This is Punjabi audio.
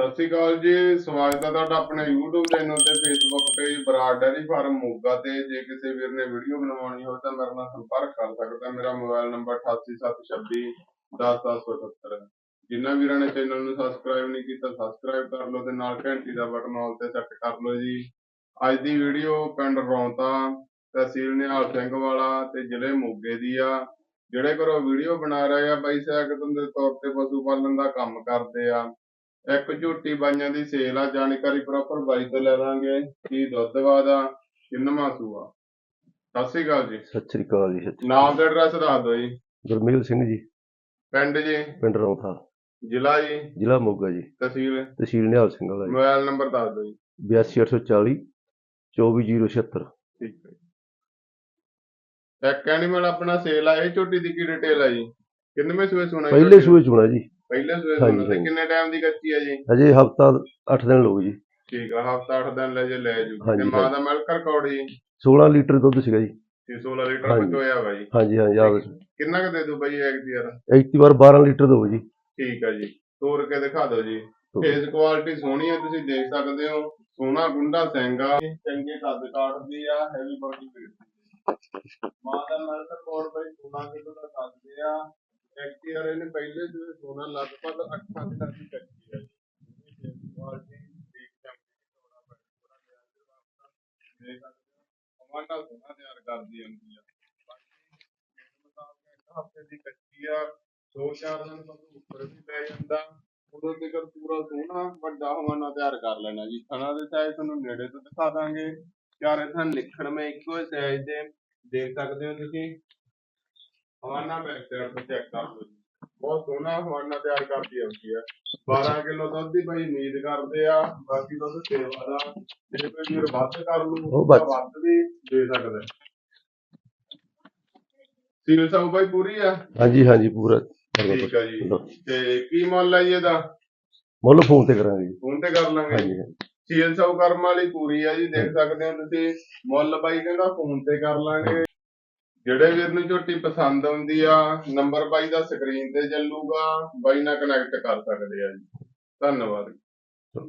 ਸਤਿ ਸ਼੍ਰੀ ਅਕਾਲ ਜੀ, ਸਵਾਗਤ ਹੈ ਤੁਹਾਡਾ ਆਪਣੇ YouTube ਚੈਨਲ ਤੇ, Facebook page Brar dairy farm Moga ਤੇ। ਜੇ ਕਿਸੇ ਵੀਰ ਨੇ ਵੀਡੀਓ ਬਣਵਾਉਣੀ ਹੋਵੇ ਤਾਂ ਮੇਰੇ ਨਾਲ ਸੰਪਰਕ ਕਰ ਸਕਦਾ ਮੇਰਾ ਮੋਬਾਈਲ ਨੰਬਰ 8876 10778 ਜਿਨ੍ਹਾਂ ਵੀਰਾਂ ਨੇ ਚੈਨਲ ਨੂੰ ਸਬਸਕ੍ਰਾਈਬ ਨਹੀਂ ਕੀਤਾ ਸਬਸਕ੍ਰਾਈਬ ਕਰ ਲਓ ਤੇ ਨਾਲ ਘੰਟੀ ਦਾ ਬਟਨ ਆਲ ਤੇ ਸੈੱਟ ਕਰ ਲਓ ਜੀ। ਅੱਜ ਦੀ ਵੀਡੀਓ ਪਿੰਡ ਰੌਂਤਾ, ਤਹਿਸੀਲ ਨਿਹਾਲ ਸਿੰਘ ਵਾਲਾ ਤੇ ਜ਼ਿਲ੍ਹੇ ਮੋਗੇ ਦੀ ਆ। ਜਿਹੜੇ ਘਰੋਂ ਵੀਡੀਓ ਬਣਾ ਰਹੇ ਆ, ਬਾਈ ਸੈਕਟਨ ਦੇ ਤੌਰ ਤੇ ਪਸ਼ੂ ਪਾਲਣ ਦਾ ਕੰਮ ਕਰਦੇ ਆ। ਇੱਕ ਝੋਟੀ ਬਾਈਆਂ ਦੀ ਸੇਲ ਆ ਜਾਣਕਾਰੀ ਪ੍ਰੋਪਰ ਬਾਈ ਤੋਂ ਲੈਵਾਂਗੇ ਕੀ ਦੁੱਧ ਵਾਦਾ ਕਿੰਨਵਾਂ ਸੂਆ ਸਤਿ ਸ਼੍ਰੀ ਅਕਾਲ ਜੀ। ਸਤਿ ਸ੍ਰੀ ਅਕਾਲ ਜੀ ਨਾਮ ਤੇ ਐਡਰੈਸ ਦੱਸ ਦਿਓ ਜੀ। ਗੁਰਮੇਲ ਸਿੰਘ ਜੀ। ਪਿੰਡ ਜੀ? ਪਿੰਡ ਰੌਂਥਾ। ਜ਼ਿਲ੍ਹਾ ਜੀ? ਜ਼ਿਲ੍ਹਾ ਮੋਗਾ ਜੀ। ਤਹਿਸੀਲ? ਤਹਿਸੀਲ ਨਿਹਾਲ ਸਿੰਘ ਵਾਲਾ ਮੋਬਾਈਲ ਨੰਬਰ ਦੱਸ ਦਿਓ ਜੀ। ਜੀ 82840 24076 ਠੀਕ ਹੈ ਜੀ। ਇੱਕ ਐਨੀਮਲ ਆਪਣਾ ਸੇਲ ਆ ਇਹ ਝੋਟੀ ਦੀ ਕੀ ਡਿਟੇਲ ਆ ਜੀ? ਕਿੰਨਵੇਂ ਸੂਏ ਸੁਣਾ ਜੀ ਪਹਿਲੇ? ਸੂਏ ਚੁਣਾ ਜੀ। ਪਹਿਲੇ ਸੂਏ ਹਾਂਜੀ, ਤੇ ਹਾਂਜੀ। ਕਿੰਨੇ ਟਾਈਮ ਦੀ ਕੱਚੀ ਆ ਜੀ? ਅਜੇ ਹਫਤਾ 8 ਦਿਨ ਲੋਗ ਜੀ। ਠੀਕ ਆ ਹਫਤਾ 8 ਦਿਨ ਲੈ ਜੇ ਲੈ ਜੂ। ਤੇ ਹਾਂਜੀ, ਮਾਂ ਦਾ ਮਿਲਕ ਰਿਕਾਰਡ ਜੀ? 16 ਲੀਟਰ ਦੁੱਧ ਸੀਗਾ ਜੀ। 616 ਲੀਟਰ ਹਾਂਜੀ। ਵਿੱਚ ਹੋਇਆ ਵਾ ਜੀ। ਹਾਂਜੀ ਹਾਂਜੀ ਆ। ਕਿੰਨਾ ਕੁ ਦੇ ਦੂ ਬਾਈ ਐਗ ਦੀ ਯਾਰ ਐਕਟੀ ਵਾਰ 12 ਲੀਟਰ ਦੋ ਜੀ। ਠੀਕ ਆ ਜੀ। ਤੋੜ ਕੇ ਦਿਖਾ ਦਿਓ ਜੀ। ਫੇਸ ਕੁਆਲਿਟੀ ਸੋਹਣੀ ਆ ਤੁਸੀਂ ਦੇਖ ਸਕਦੇ ਹੋ। ਸੋਹਣਾ ਗੁੰਡਾ ਆ। ਚੰਗੇ ਕੱਦ ਕਾਠ ਦੀ ਆ ਹੈਵੀ ਬੋਡੀ ਬਿਲਡ ਮਾਂ ਦਾ ਮਿਲਕ ਰਿਕਾਰਡ ਬਾਈ 16 ਕਿਲੋ ਦਾ ਦੱਸਦੇ ਆ। ਐਕਟੀਆਰ ਇਹਨੇ ਪਹਿਲੇ ਜੋ ਸੋਨਾ ਲਗਭਗ 8 ਦਿਨਾਂ ਦੀ ਕੱਚੀ ਆ ਕੁਆਲਿਟੀ ਦੇਖ ਸਕਦੇ ਹੋ ਥੋੜਾ ਬੜਾ ਦੇਖ ਸਕਦੇ ਹੋ। ਸੋਨਾ ਤਿਆਰ ਕਰਦੀ ਹੁੰਦੀ ਆ। ਹਫ਼ਤੇ ਦੀ ਕੱਚੀ ਆ, ਦੋ ਚਾਰ ਦਿਨ ਤੋਂ ਉੱਪਰ ਵੀ ਪੈ ਜਾਂਦਾ। ਉਦੋਂ ਤੱਕ ਪੂਰਾ ਸੋਹਣਾ ਵੱਡਾ ਹਵਾਨਾ ਤਿਆਰ ਕਰ ਲੈਣਾ ਜੀ। ਥਣਾ ਦੇ ਸਾਈਜ਼ ਤੁਹਾਨੂੰ ਨੇੜੇ ਤੋਂ ਦਿਖਾ ਦਾਂਗੇ। ਚਾਰੇ ਥਣ ਲਿਖਣ ਮੈਂ ਇੱਕੋ ਹੀ ਸਾਈਜ਼ ਦੇ ਦੇਖ ਸਕਦੇ ਹੋ ਤੁਸੀਂ। ਹਵਾਨਾ ਬੈਕ ਸਾਈਡ ਤੋਂ ਚੈੱਕ ਕਰ ਲਓ ਜੀ। ਬਹੁਤ ਸੋਹਣਾ ਹਵਾਨਾ ਤਿਆਰ ਕਰਦੀ ਆਉਂਦੀ ਆ। 12 ਕਿਲੋ ਦੁੱਧ ਦੀ ਭਾਈ ਉਮੀਦ ਕਰਦੇ ਆ ਬਾਕੀ ਦੁੱਧ ਸੇਵਾ ਦਾ ਜੇ ਕੋਈ ਵੀਰ ਵੱਧ ਕਰ ਲੂ ਉਹ ਵੱਧ- ਤਾਂ ਵੱਧ ਵੀ ਦੇ ਸਕਦਾ ਹੈ। ਸੀਲ ਸਾਊ ਭਾਈ ਪੂਰੀ ਆ? ਹਾਂਜੀ ਹਾਂਜੀ ਪੂਰਾ। ਠੀਕ ਆ ਜੀ। ਤੇ ਕੀ ਮੁੱਲ ਹੈ ਜੀ ਇਹਦਾ? ਮੁੱਲ ਫੋਨ ਤੇ ਕਰਾਂਗੇ ਜੀ। ਫੋਨ ਤੇ ਕਰ ਲਾਂਗੇ। ਹਾਂਜੀ ਹਾਂਜੀ। ਸੀਲ ਸਾਊ ਕਰਮ ਵਾਲੀ ਪੂਰੀ ਆ ਜੀ ਦੇਖ ਸਕਦੇ ਹੋ ਤੁਸੀਂ। ਮੁੱਲ ਬਾਈ ਕਹਿੰਦਾ ਫੋਨ ਤੇ ਕਰ ਲਾਂਗੇ। ਜਿਹੜੇ ਵੀਰ ਨੂੰ ਝੋਟੀ ਪਸੰਦ ਆਉਂਦੀ ਆ ਨੰਬਰ ਬਾਈ ਦਾ ਸਕਰੀਨ ਤੇ ਚੱਲੂਗਾ, ਬਾਈ ਨਾਲ ਕਨੈਕਟ ਕਰ ਸਕਦੇ ਆ ਜੀ। ਧੰਨਵਾਦ।